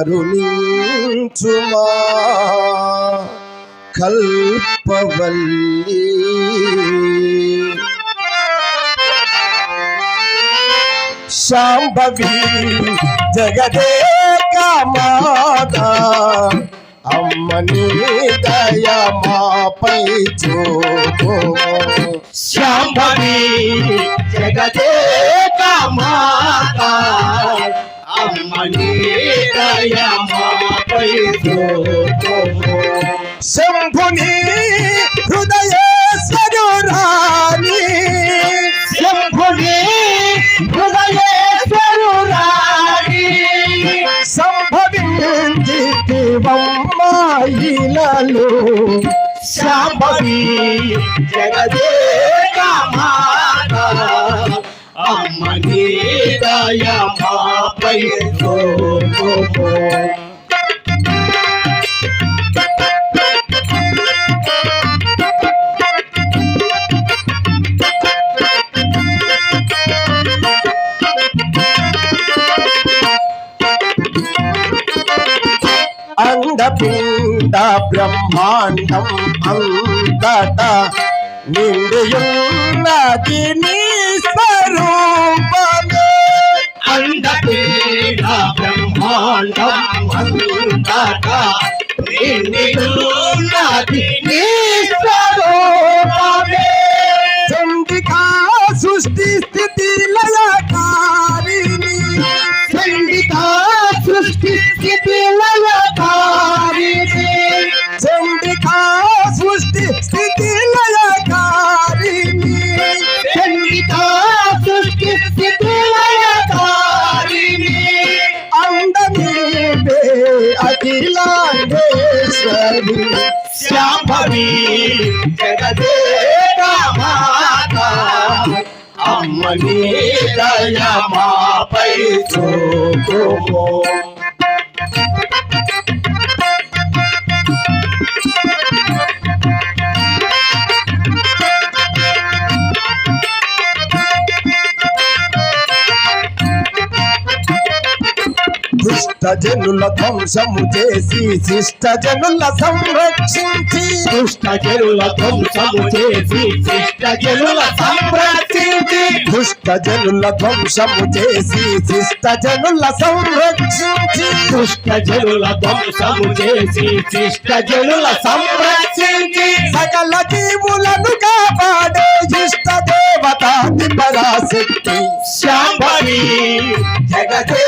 కరుణించుమా? కల్పవల్లి. శాంభవి జగదే మాత అమ్మని దయమాపై చూపు. శాంభవి జగదే మాత శంభుని హృదయ చూపుము. శంభుని హృదయేశ్వరురాణి శంభుని హృదయేశ్వరురాణి సంభవించితివమ్మాయిలలో శాంభవి జగదే మాత అమ్మని చూపుము. అండపిండ బ్రహ్మాండం అంతట నిండియున్నది నీ స్వరూపమే అండపీడ బ్రహ్మాండం అంతటా నిండియున్నది నీ అఖిలాండేశ్వరి శాంభవి జగదే మాత అమ్మని దయమాపై చూపుము. దుష్ట జనుల ధ్వంసము చేసి శిష్ట జనుల సంరక్షించి. దుష్ట జనుల ధ్వంసము చేసి శిష్ట జనుల సంరక్షించి. దుష్ట జనుల ధ్వంసము చేసి శిష్ట జనుల సంరక్షించి. దుష్ట జనుల ధ్వంసము చేసి శిష్ట జనుల సంరక్షించి. సకల జీవులను కాపాడే ఇష్ట దేవతాది పరాశక్తి శాంభవి జగదే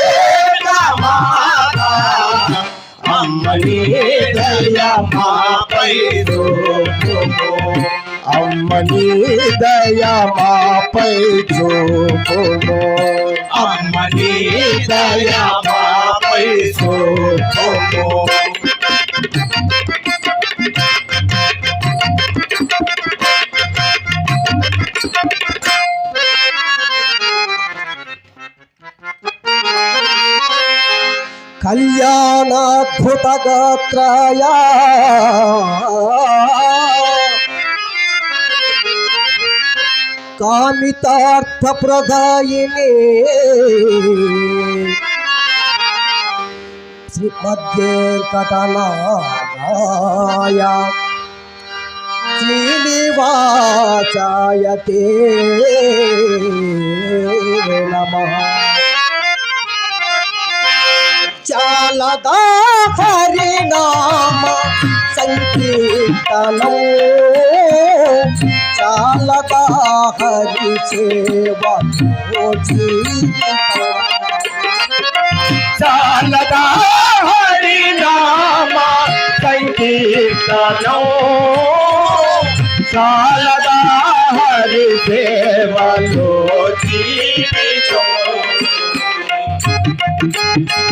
అమ్మని దయా మాపై చూపుము అమ్మని దయమాపై చూపుము. కళ్యాణాద్భుత గాత్రాయ కామితార్థ ప్రదాయిని శ్రీమద్వేంకటనాయ శ్రీనివాసాయ తే నమః. చాలదా హరినామ సంకీర్తనం. लता हरि सेवा चालता हरि नामा संकीर्तनो चालता हरि सेवा लोची Thank you.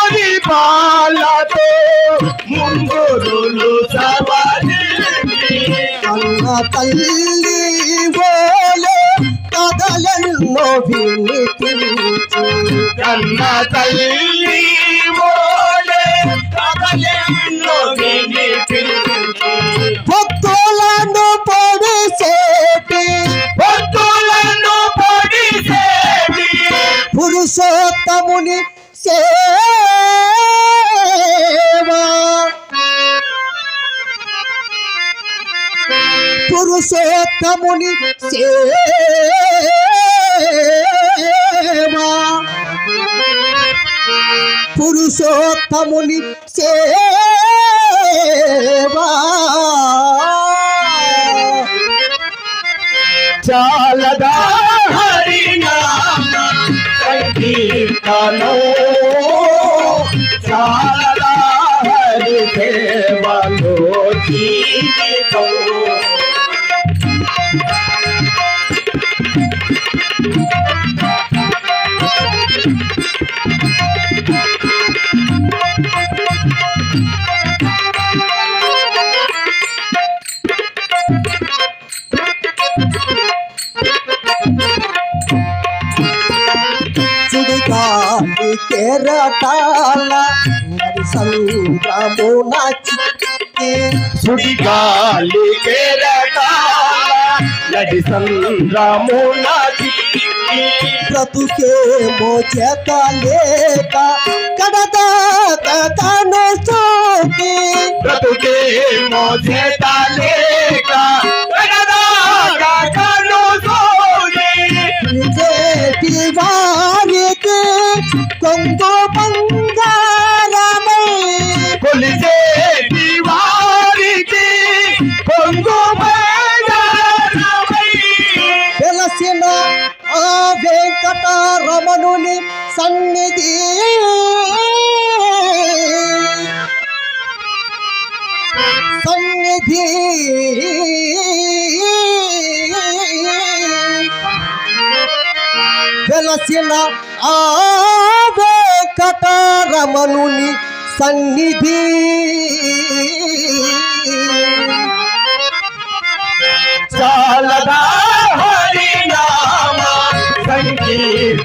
పాలతో ముంగురులు సవాలి కన్న తల్లి ఓలే కథలను విని కన్న తల్లి సేవా. పురుషోత్తముని సేవా. చాలదా హరినామ సంకీర్తనో. చాలదా హరి సేవలో కెరటాల నడి సుడిగాలి కేరటాల నడి సంద్రమున చిక్కి బ్రతుకేమో చేత లేక కడదాక కను సోకి బ్రతుకే మోసేత లేక వెంకటరమణుని సన్నిధి. సన్నిధి. వెలసిన ఆ వెంకటరమణుని సన్నిధి.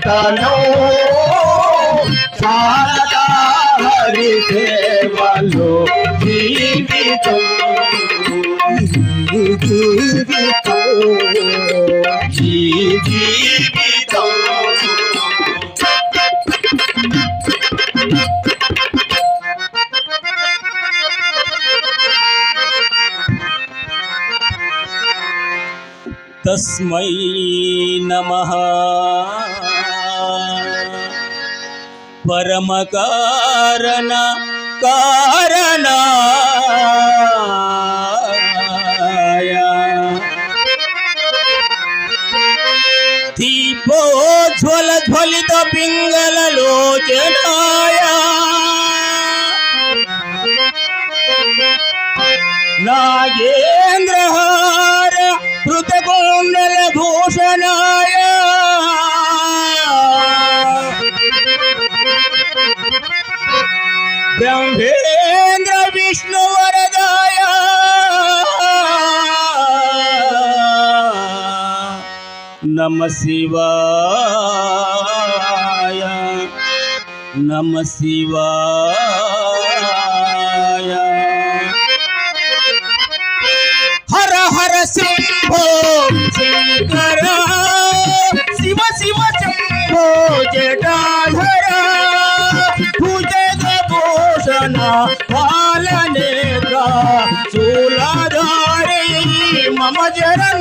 సంకీర్తనో చాలదా హరి సేవలో జీవితం జీవితం ఈ జీవితం तस्मै नमः పరమ కారణ కారణ. దీపోజ్వల ధ్వలిత పింగళ లోచనాయ నాగేంద్రహార కృతకోండల భూషణాయ. బ్రహ్మేంద్ర విష్ణు వరదాయ. నమ శివాయ. నమ శివాయ. హర హర శంభో శంకర శివ శివ శంభో జడ 我觉得。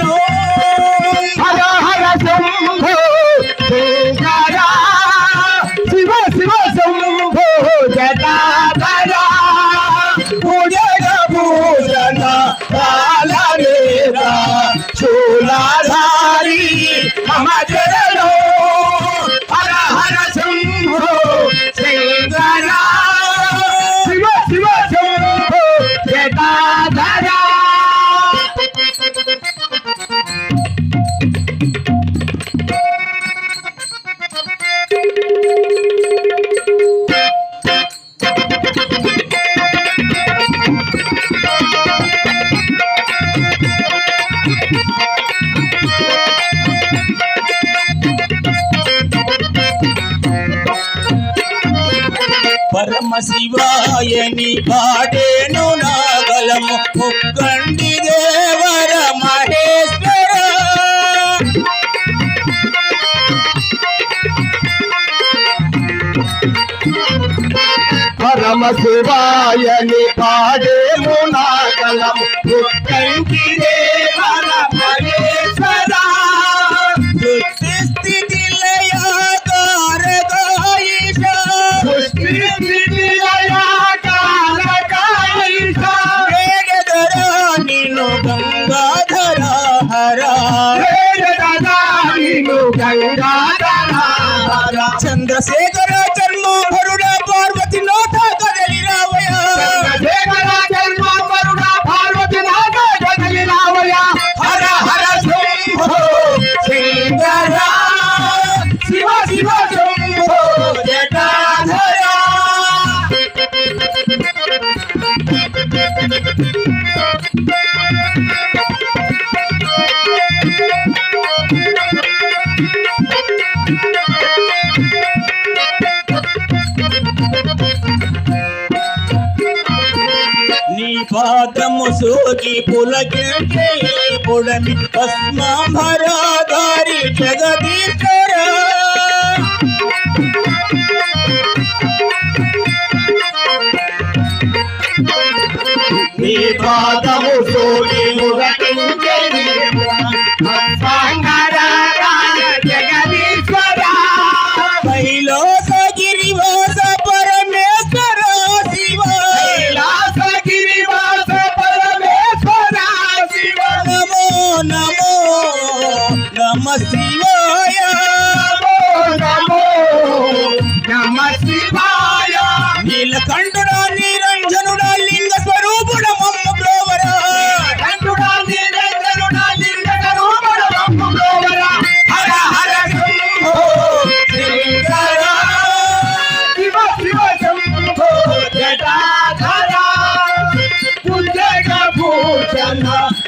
పరమ పరమశివాయని పాడేను నాగలము ముక్కండి దేవర మహేశ్వర. పరమ శివాయని పాడేను నాగలము ముక్కండి దేవర పాదము సూచి పులకించే పుడని పద్మాభరాధారి జగదీశ్వర.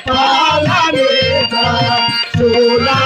పాలనేత చూలా